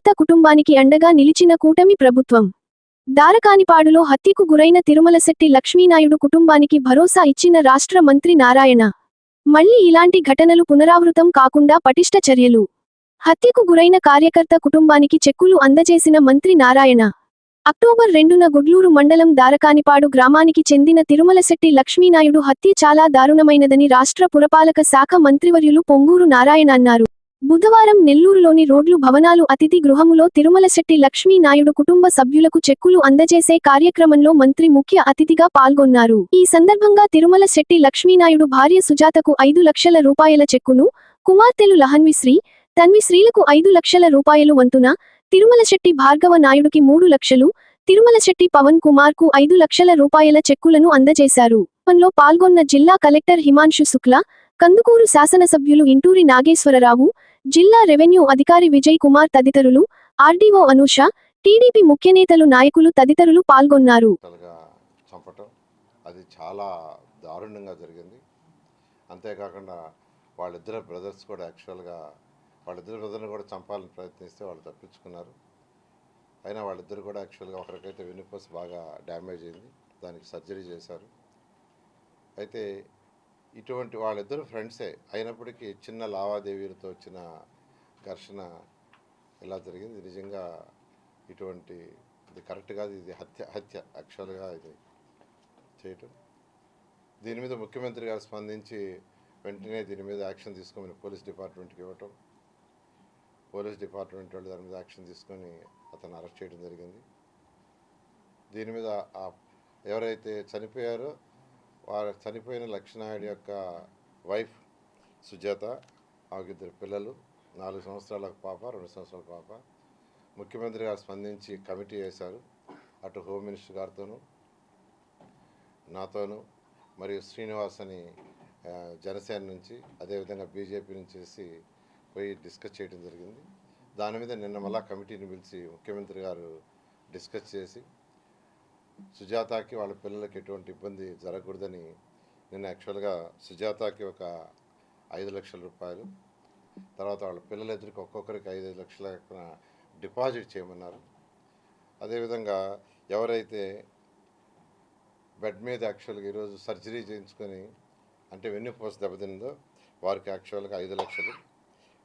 కార్యకర్త కుటుంబానికి అండగా నిలిచిన కూటమి ప్రభుత్వం. దారకానిపాడులో హత్యకు గురైన తిరుమలశెట్టి లక్ష్మీనాయుడు కుటుంబానికి భరోసా ఇచ్చిన రాష్ట్ర మంత్రి నారాయణ. మళ్ళీ ఇలాంటి ఘటనలు పునరావృతం కాకుండా పటిష్ట చర్యలు. హత్యకు గురైన కార్యకర్త కుటుంబానికి చెక్కులు అందజేసిన మంత్రి నారాయణ. అక్టోబర్ రెండున గుడ్లూరు మండలం దారకానిపాడు గ్రామానికి చెందిన తిరుమలశెట్టి లక్ష్మీనాయుడు హత్య చాలా దారుణమైనదని రాష్ట్ర పురపాలక శాఖ మంత్రివర్యులు పొంగూరు నారాయణ అన్నారు. బుధవారం నెల్లూరులోని రోడ్లు భవనాలు అతిథి గృహములో తిరుమలశెట్టి లక్ష్మీనాయుడు కుటుంబ సభ్యులకు చెక్కులు అందజేసే కార్యక్రమంలో మంత్రి ముఖ్య అతిథిగా పాల్గొన్నారు. ఈ సందర్భంగా తిరుమల శెట్టి లక్ష్మీనాయుడు భార్య సుజాతకు ఐదు లక్షల రూపాయల చెక్కును కుమార్తెలు లహన్విశ్రీ తన్విశ్రీలకు ఐదు లక్షల రూపాయలు వంతున తిరుమల శెట్టి భార్గవ నాయుడుకి మూడు లక్షలు తిరుమల శెట్టి పవన్ కుమార్కు ఐదు లక్షల రూపాయల చెక్కులను అందజేశారు. లో పాల్గొన్న జిల్లా కలెక్టర్ హిమాంశు శుక్లా కందుకూరు శాసనసభ్యులు ఇంటూరి నాగేశ్వరరావు జిల్లా రెవెన్యూ అధికారి విజయ్ కుమార్ తదితరులు ఆర్డీఓ అనూష టీడీపీ ముఖ్యనేతలు నాయకులు తదితరులు పాల్గొన్నారు. చంపటం అది చాలా దారుణంగా జరిగింది. అంతేకాకుండా వాళ్ళిద్దరు బ్రదర్స్ కూడా యాక్చువల్గా వాళ్ళిద్దరు బ్రదర్ని కూడా చంపాలని ప్రయత్నిస్తే వాళ్ళు తప్పించుకున్నారు. అయినా వాళ్ళిద్దరు కూడా యాక్చువల్గా ఒకరికైతే వెన్నుపూస బాగా డ్యామేజ్ అయింది. దానికి సర్జరీ చేశారు. అయితే ఇటువంటి వాళ్ళిద్దరు ఫ్రెండ్సే. అయినప్పటికీ చిన్న లావాదేవీలతో వచ్చిన ఘర్షణ ఇలా జరిగింది? నిజంగా ఇటువంటి ఇది కరెక్ట్ కాదు ఇది హత్య హత్య యాక్చువల్గా ఇది చేయటం. దీని మీద ముఖ్యమంత్రి గారు స్పందించి వెంటనే దీని మీద యాక్షన్ తీసుకోమని పోలీస్ డిపార్ట్మెంట్కి ఇవ్వటం. పోలీస్ డిపార్ట్మెంట్ వాళ్ళు దాని మీద యాక్షన్ తీసుకొని అతను అరెస్ట్ చేయడం జరిగింది. దీని మీద ఎవరైతే చనిపోయారో వారు చనిపోయిన లక్ష్మీనాయుడు యొక్క వైఫ్ సుజాత ఆమెకి ఇద్దరు పిల్లలు నాలుగు సంవత్సరాల పాప రెండు సంవత్సరాల పాప. ముఖ్యమంత్రి గారు స్పందించి కమిటీ వేశారు. అటు హోమ్ మినిస్టర్ గారితోనూ నాతోనూ మరియు శ్రీనివాస్ అని జనసేన నుంచి అదేవిధంగా బీజేపీ నుంచి చేసి పోయి డిస్కస్ చేయడం జరిగింది. దాని మీద నిన్న మళ్ళా కమిటీని పిలిచి ముఖ్యమంత్రి గారు డిస్కస్ చేసి సుజాతకి వాళ్ళ పిల్లలకి ఎటువంటి ఇబ్బంది జరగకూడదని నేను యాక్చువల్గా సుజాతకి ఒక ఐదు లక్షల రూపాయలు తర్వాత వాళ్ళ పిల్లల ఒక్కొక్కరికి ఐదు ఐదు లక్షల డిపాజిట్ చేయమన్నారు. అదేవిధంగా ఎవరైతే బెడ్ మీద యాక్చువల్గా ఈరోజు సర్జరీ చేయించుకొని అంటే వెన్నుపూస దెబ్బతిందో వారికి యాక్చువల్గా ఐదు లక్షలు.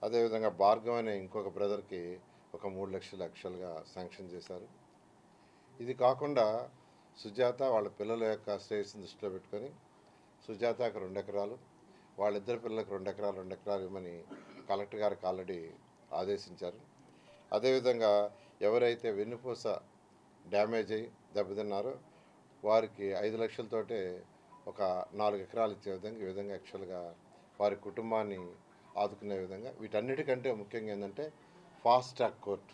అదేవిధంగా భార్గవ్ అనే ఇంకొక బ్రదర్కి ఒక మూడు లక్షలు యాక్చువల్గా శాంక్షన్ చేశారు. ఇది కాకుండా సుజాత వాళ్ళ పిల్లల యొక్క శ్రేయస్సుని దృష్టిలో పెట్టుకొని సుజాతకు రెండు ఎకరాలు వాళ్ళిద్దరు పిల్లలకు రెండు ఎకరాలు రెండు ఎకరాలు ఇవ్వమని కలెక్టర్ గారికి ఆల్రెడీ ఆదేశించారు. అదేవిధంగా ఎవరైతే వెన్నుపూస డ్యామేజ్ అయ్యి దెబ్బతిన్నారో వారికి ఐదు లక్షలతోటే ఒక నాలుగు ఎకరాలు ఇచ్చే విధంగా ఈ విధంగా యాక్చువల్గా వారి కుటుంబాన్ని ఆదుకునే విధంగా వీటన్నిటికంటే ముఖ్యంగా ఏంటంటే ఫాస్ట్ ట్రాక్ కోర్టు.